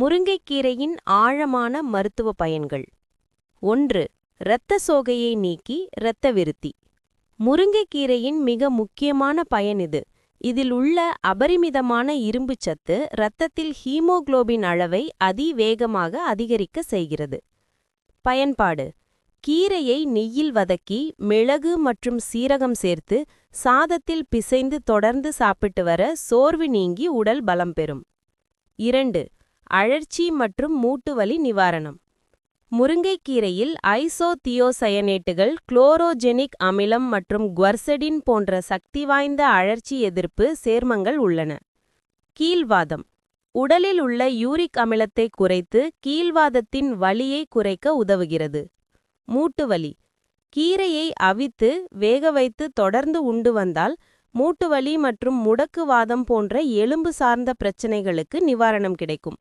முருங்கைக்கீரையின் ஆழமான மருத்துவ பயன்கள். ஒன்று இரத்த சோகையை நீக்கி இரத்த விருத்தி. முருங்கைக்கீரையின் மிக முக்கியமான பயன் இது. இதில் உள்ள அபரிமிதமான இரும்புச்சத்து இரத்தத்தில் ஹீமோகுளோபின் அளவை அதிவேகமாக அதிகரிக்க செய்கிறது. பயன்பாடு கீரையை நெய்யில் வதக்கி மிளகு மற்றும் சீரகம் சேர்த்து சாதத்தில் பிசைந்து தொடர்ந்து சாப்பிட்டு வர சோர்வு நீங்கி உடல் பலம் பெறும். இரண்டு அழற்சி மற்றும் மூட்டுவலி நிவாரணம். முருங்கைக்கீரையில் ஐசோதியோசயனேட்டுகள் குளோரோஜெனிக் அமிலம் மற்றும் குவர்சடின் போன்ற சக்தி வாய்ந்த அழற்சி எதிர்ப்பு சேர்மங்கள் உள்ளன. கீழ்வாதம். உடலில் உள்ள யூரிக் அமிலத்தை குறைத்து கீழ்வாதத்தின் வலியை குறைக்க உதவுகிறது. மூட்டுவலி. கீரையை அவித்து வேக வைத்து தொடர்ந்து உண்டு வந்தால் மூட்டுவலி மற்றும் முடக்குவாதம் போன்ற எலும்பு சார்ந்த பிரச்சினைகளுக்கு நிவாரணம் கிடைக்கும்.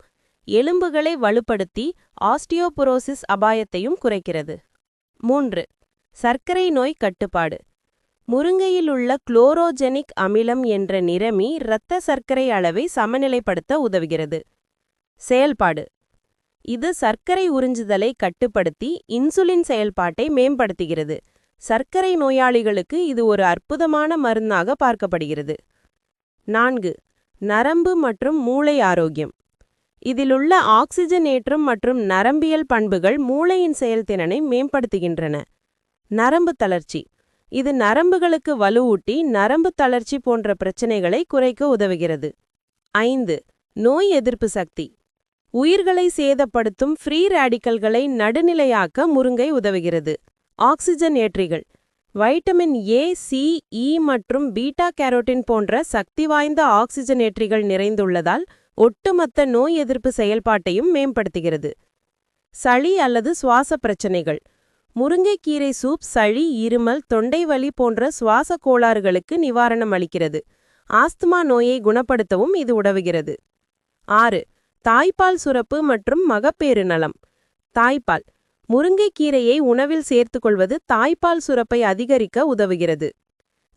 எலும்புகளை வலுப்படுத்தி ஆஸ்டியோபுரோசிஸ் அபாயத்தையும் குறைக்கிறது. மூன்று சர்க்கரை நோய் கட்டுப்பாடு. முருங்கையிலுள்ள குளோரோஜெனிக் அமிலம் என்ற நிறமி இரத்த சர்க்கரை அளவை சமநிலைப்படுத்த உதவுகிறது. செயல்பாடு. இது சர்க்கரை உறிஞ்சுதலை கட்டுப்படுத்தி இன்சுலின் செயல்பாட்டை மேம்படுத்துகிறது. சர்க்கரை நோயாளிகளுக்கு இது ஒரு அற்புதமான மருந்தாக பார்க்கப்படுகிறது. நான்கு நரம்பு மற்றும் மூளை ஆரோக்கியம். இதிலுள்ள ஆக்சிஜனேற்றம் மற்றும் நரம்பியல் பண்புகள் மூளையின் செயல்திறனை மேம்படுத்துகின்றன. நரம்பு தளர்ச்சி. இது நரம்புகளுக்கு வலுவூட்டி நரம்பு தளர்ச்சி போன்ற பிரச்சினைகளை குறைக்க உதவுகிறது. ஐந்து. நோய் எதிர்ப்பு சக்தி. உயிர்களை சேதப்படுத்தும் ஃப்ரீ ரேடிக்கல்களை நடுநிலையாக்க முருங்கை உதவுகிறது. ஆக்சிஜன் ஏற்றிகள். வைட்டமின் ஏ சி இ மற்றும் பீட்டா கேரோட்டின் போன்ற சக்தி வாய்ந்த ஆக்சிஜன் ஏற்றிகள் நிறைந்துள்ளதால் ஒட்டுமொத்த நோய் எதிர்ப்பு செயல்பாட்டையும் மேம்படுத்துகிறது. சளி அல்லது சுவாச பிரச்சனைகள். முருங்கைக்கீரை சூப் சளி இருமல் தொண்டை வலி போன்ற சுவாச கோளாறுகளுக்கு நிவாரணம் அளிக்கிறது. ஆஸ்துமா நோயை குணப்படுத்தவும் இது உதவுகிறது. ஆறு. தாய்ப்பால் சுரப்பு மற்றும் மகப்பேறு நலம். தாய்ப்பால். முருங்கைக்கீரையை உணவில் சேர்த்துக்கொள்வது தாய்ப்பால் சுரப்பை அதிகரிக்க உதவுகிறது.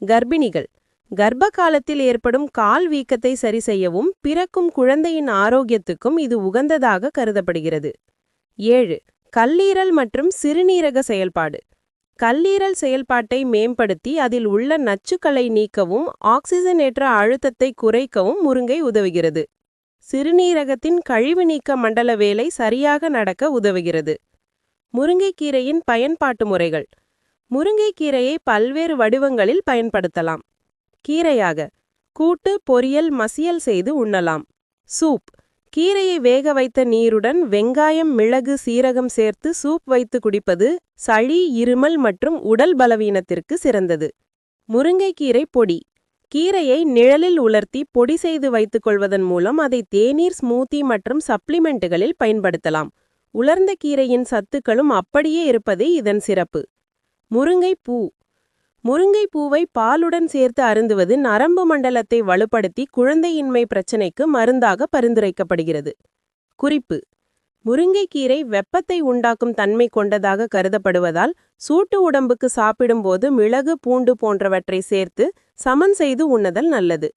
கர்ப்பிணிகள். கர்ப்ப காலத்தில் ஏற்படும் கால் வீக்கத்தை சரி செய்யவும் பிறக்கும் குழந்தையின் ஆரோக்கியத்துக்கும் இது உகந்ததாக கருதப்படுகிறது. ஏழு கல்லீரல் மற்றும் சிறுநீரக செயல்பாடு. கல்லீரல் செயல்பாட்டை மேம்படுத்தி அதில் உள்ள நச்சுக்களை நீக்கவும் ஆக்சிஜனேற்ற அழுத்தத்தை குறைக்கவும் முருங்கை உதவுகிறது. சிறுநீரகத்தின் கழிவு நீக்க மண்டல வேலை சரியாக நடக்க உதவுகிறது. முருங்கைக்கீரையின் பயன்பாட்டு முறைகள். முருங்கைக்கீரையை பல்வேறு வடிவங்களில் பயன்படுத்தலாம். கீரையாக கூட்டு பொரியல் மசியல் செய்து உண்ணலாம். சூப். கீரையை வேக வைத்த நீருடன் வெங்காயம் மிளகு சீரகம் சேர்த்து சூப் வைத்து குடிப்பது சளி இருமல் மற்றும் உடல் பலவீனத்திற்கு சிறந்தது. முருங்கைக்கீரை பொடி. கீரையை நிழலில் உலர்த்தி பொடி செய்து வைத்துக் கொள்வதன் மூலம் அதை தேநீர் ஸ்மூத்தி மற்றும் சப்ளிமெண்ட்டுகளில் பயன்படுத்தலாம். உலர்ந்த கீரையின் சத்துக்களும் அப்படியே இருப்பதே இதன் சிறப்பு. முருங்கை பூ முருங்கை பூவை பாலுடன் சேர்த்து அருந்துவது நரம்பு மண்டலத்தை வலுப்படுத்தி குழந்தையின்மை பிரச்சினைக்கு மருந்தாக பரிந்துரைக்கப்படுகிறது. குறிப்பு. முருங்கைக்கீரை வெப்பத்தை உண்டாக்கும் தன்மை கொண்டதாக கருதப்படுவதால் சூட்டு உடம்புக்கு சாப்பிடும்போது மிளகு பூண்டு போன்றவற்றை சேர்த்து சமன் செய்து உண்ணதல் நல்லது.